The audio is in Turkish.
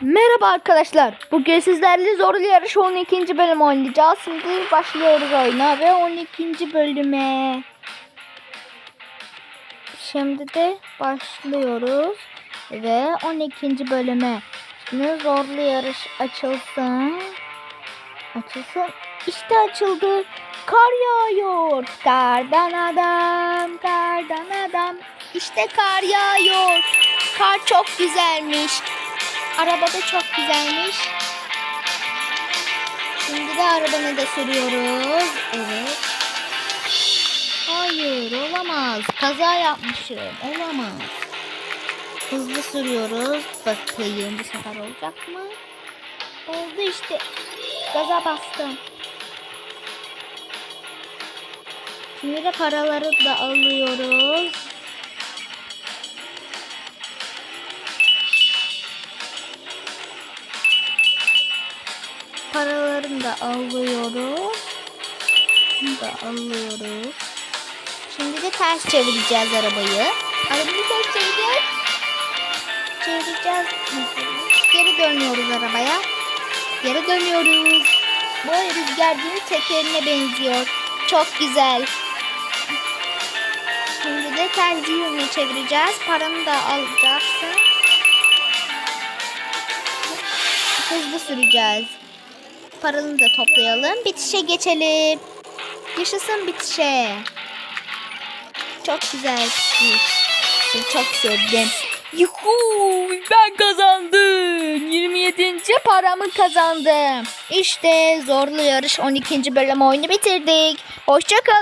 Merhaba arkadaşlar. Bugün sizlerle zorlu yarış 12. bölüm oynayacağız. Şimdi başlıyoruz oyuna ve 12. bölüme. Şimdi de başlıyoruz ve 12. bölüme. Şimdi zorlu yarış açılsın. Açılsın. İşte açıldı. Kar yağıyor. Kardan adam, kardan adam. İşte kar yağıyor. Kar çok güzelmiş. Araba da çok güzelmiş. Şimdi de arabanı da sürüyoruz. Evet. Hayır olamaz. Kaza yapmışım. Olamaz. Hızlı sürüyoruz. Bakayım bu sefer olacak mı? Oldu işte. Gaza bastım. Şimdi de paraları da alıyoruz. Paralarını da alıyoruz. Bunu da alıyoruz. Şimdi de ters çevireceğiz arabayı. Arabayı ters çevireceğiz. Çevireceğiz. Geri dönüyoruz arabaya. Geri dönüyoruz. Bu rüzgar değil tekerine benziyor. Çok güzel. Şimdi de ters yönüne çevireceğiz. Paranı da alacaksın. Hızlı süreceğiz. Paranı da toplayalım. Bitişe geçelim. Yaşasın bitişe. Çok güzel. Çok sevdim. Yuhu ben kazandım. 27. paramı kazandım. İşte zorlu yarış 12. bölüm oyunu bitirdik. Hoşçakalın.